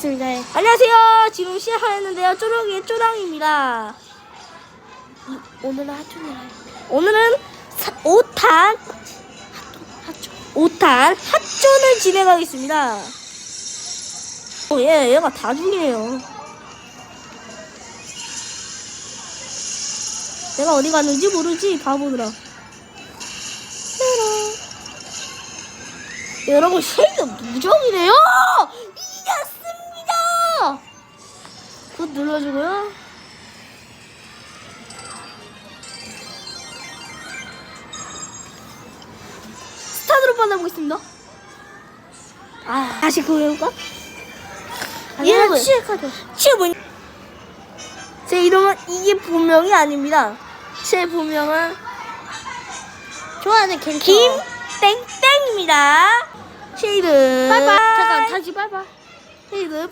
있습니다. 예. 안녕하세요. 지금 시작하였는데요. 쪼랑이의 쪼랑입니다. 오늘은 하춘이라. 오늘은 사, 5탄 하춘. 5탄 합존을 진행하겠습니다. 어, 얘, 얘가 다 죽이네요. 내가 어디 갔는지 모르지, 바보들아. 여러분, 쉐이드 무적이네요! 굿 눌러주고요. 스타드로 만나보겠습니다. 아, 다시 해볼까? 얘는 취약하죠. 지금 제 이름은 이게 본명이 아닙니다. 제 본명은 좋아하는 캐릭터. 김땡땡입니다. 쉐이드. 빠이빠이. 잠깐 다시 빠이빠이. 쉐이드.